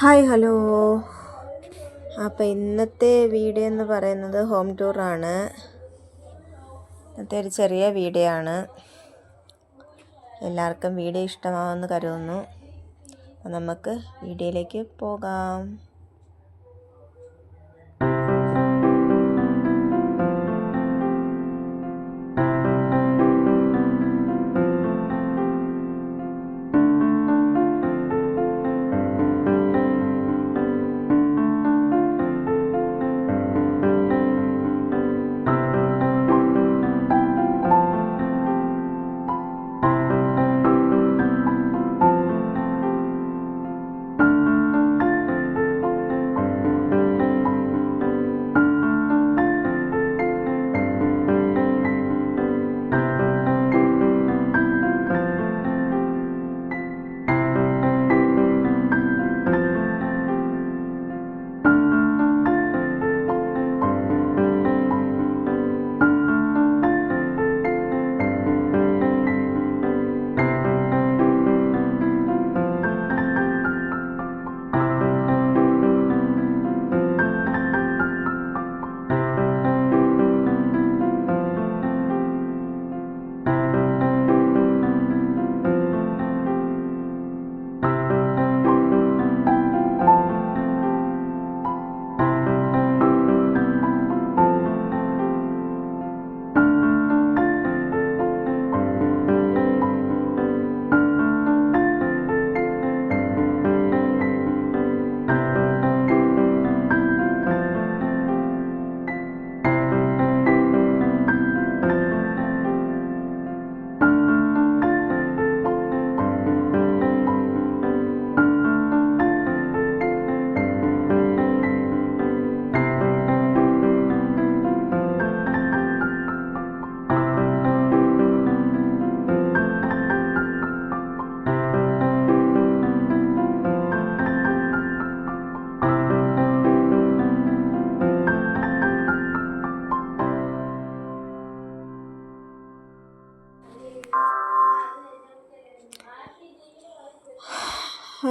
Hi hello. അപ്പോൾ ഇന്നത്തെ video എന്ന് പറയുന്നത് ഹോം ടൂറാണ് ഇന്നത്തെ ഒരു ചെറിയ വീഡിയോ ആണ്. എല്ലാവർക്കും വീഡിയോ ഇഷ്ടമാവുമെന്ന് കരുതുന്നു. നമുക്ക് വീഡിയോയിലേക്ക് പോകാം.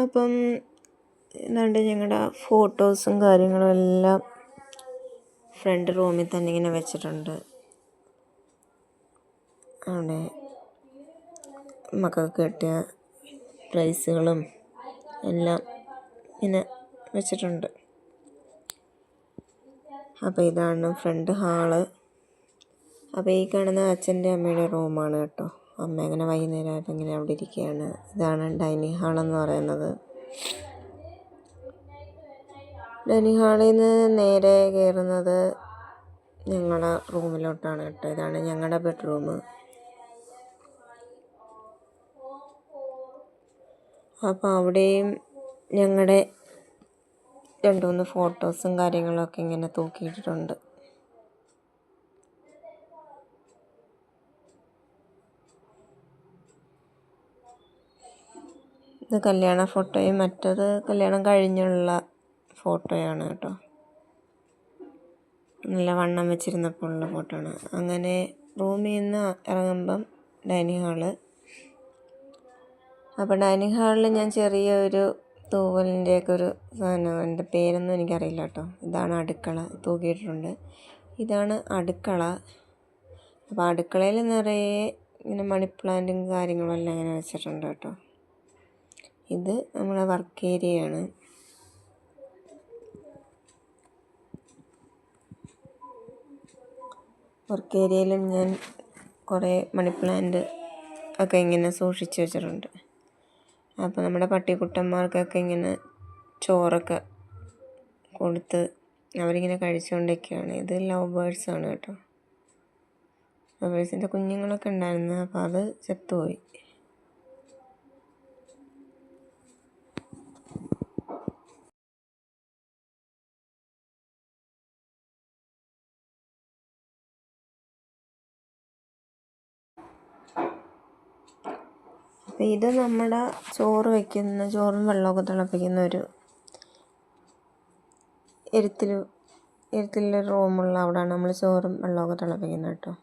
അപ്പം എന്താണ്ട് ഞങ്ങളുടെ ഫോട്ടോസും കാര്യങ്ങളും എല്ലാം ഫ്രണ്ട് റൂമിൽ തന്നെ ഇങ്ങനെ വെച്ചിട്ടുണ്ട്. അവിടെ മക്കൾക്ക് കിട്ടിയ പ്രൈസുകളും എല്ലാം ഇങ്ങനെ വെച്ചിട്ടുണ്ട്. അപ്പോൾ ഇതാണ് ഫ്രണ്ട് ഹാൾ. അപ്പോൾ ഈ കാണുന്ന അച്ഛന്റെ അമ്മയുടെ റൂമാണ് കേട്ടോ. അമ്മ അങ്ങനെ വൈകുന്നേരമായപ്പോൾ ഇങ്ങനെ അവിടെ ഇരിക്കുകയാണ്. ഇതാണ് ഡൈനിങ് ഹാളെന്ന് പറയുന്നത്. ഡൈനിങ് ഹാളിൽ നിന്ന് നേരെ കയറുന്നത് ഞങ്ങളുടെ റൂമിലോട്ടാണ് കേട്ടോ. ഇതാണ് ഞങ്ങളുടെ ബെഡ്റൂം. അപ്പോൾ അവിടെയും ഞങ്ങളുടെ രണ്ട് മൂന്ന് ഫോട്ടോസും കാര്യങ്ങളൊക്കെ ഇങ്ങനെ തൂക്കിയിട്ടിട്ടുണ്ട്. ഇത് കല്യാണ ഫോട്ടോയും മറ്റത് കല്യാണം കഴിഞ്ഞുള്ള ഫോട്ടോയാണ് കേട്ടോ. നല്ല വണ്ണം വെച്ചിരുന്നപ്പോൾ ഉള്ള ഫോട്ടോ ആണ് അങ്ങനെ റൂമിൽ നിന്ന് ഇറങ്ങുമ്പം ഡൈനിങ് ഹാൾ. അപ്പോൾ ഡൈനിങ് ഹാളിൽ ഞാൻ ചെറിയൊരു തൂവലിന്റെയൊക്കെ ഒരു സാധനം എന്റെ പേരൊന്നും എനിക്കറിയില്ല കേട്ടോ. ഇതാണ് അടുക്കള. തൂക്കിയിട്ടുണ്ട് ഇതാണ് അടുക്കള. അപ്പോൾ അടുക്കളയിൽ നിറയെ ഇങ്ങനെ മണി പ്ലാന്റും കാര്യങ്ങളും എല്ലാം ഇങ്ങനെ വെച്ചിട്ടുണ്ട് കേട്ടോ. ഇത് നമ്മുടെ വർക്ക് ഏരിയയാണ് വർക്ക് ഏരിയയിലും ഞാൻ കുറേ മണി പ്ലാന്റ് ഒക്കെ ഇങ്ങനെ സൂക്ഷിച്ചു വെച്ചിട്ടുണ്ട്. അപ്പോൾ നമ്മുടെ പട്ടിക്കുട്ടന്മാർക്കൊക്കെ ഇങ്ങനെ ചോറൊക്കെ കൊടുത്ത് അവരിങ്ങനെ കഴിച്ചുകൊണ്ടിരിക്കുകയാണ് ഇത് ലവ് ബേർഡ്സ് ആണ് കേട്ടോ. ലവ് ബേഡ്സിന്റെ കുഞ്ഞുങ്ങളൊക്കെ ഉണ്ടായിരുന്നു. അപ്പോൾ അത് ചത്തുപോയി. അപ്പോൾ ഇത് നമ്മുടെ ചോറ് വയ്ക്കുന്ന ചോറും വെള്ളമൊക്കെ തിളപ്പിക്കുന്ന ഒരു എരുത്തിൽ എരുത്തിലൊരു റൂമുള്ള അവിടെയാണ് നമ്മൾ ചോറും വെള്ളമൊക്കെ തിളപ്പിക്കുന്നത് കേട്ടോ.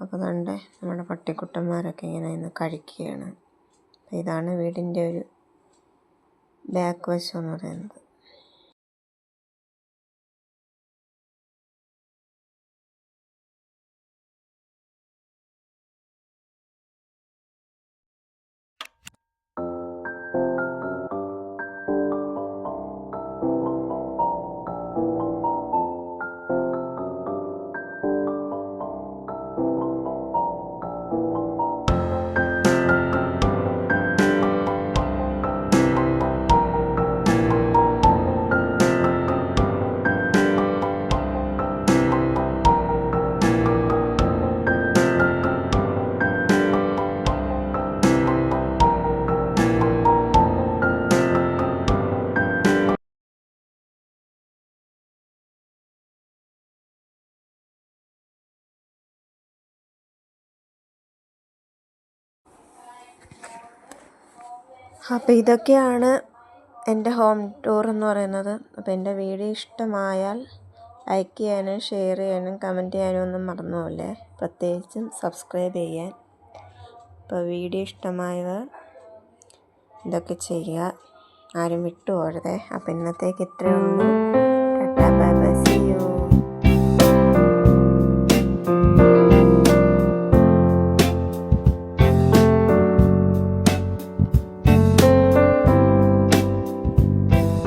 അപ്പോൾ കണ്ടേ നമ്മുടെ പട്ടിക്കുട്ടന്മാരൊക്കെ ഇങ്ങനെ ഇന്ന് കഴിക്കുകയാണ്. ഇതാണ് വീടിന്റെ ഒരു ബാക്ക് വശം എന്ന് പറയുന്നത്. അപ്പോൾ ഇതൊക്കെയാണ് എന്റെ ഹോം ടൂർ എന്ന് പറയുന്നത്. അപ്പോൾ എന്റെ വീഡിയോ ഇഷ്ടമായാൽ ലൈക്ക് ചെയ്യാനും ഷെയർ ചെയ്യാനും കമന്റ് ചെയ്യാനും ഒന്നും മറന്നു പ്രത്യേകിച്ചും സബ്സ്ക്രൈബ് ചെയ്യാൻ. അപ്പോൾ വീഡിയോ ഇഷ്ടമായവർ ഇതൊക്കെ ചെയ്യുക. ആരും വിട്ടു പോകരുതേ. അപ്പോൾ ഇന്നത്തേക്ക് ഇത്രയേ ഉള്ളൂ.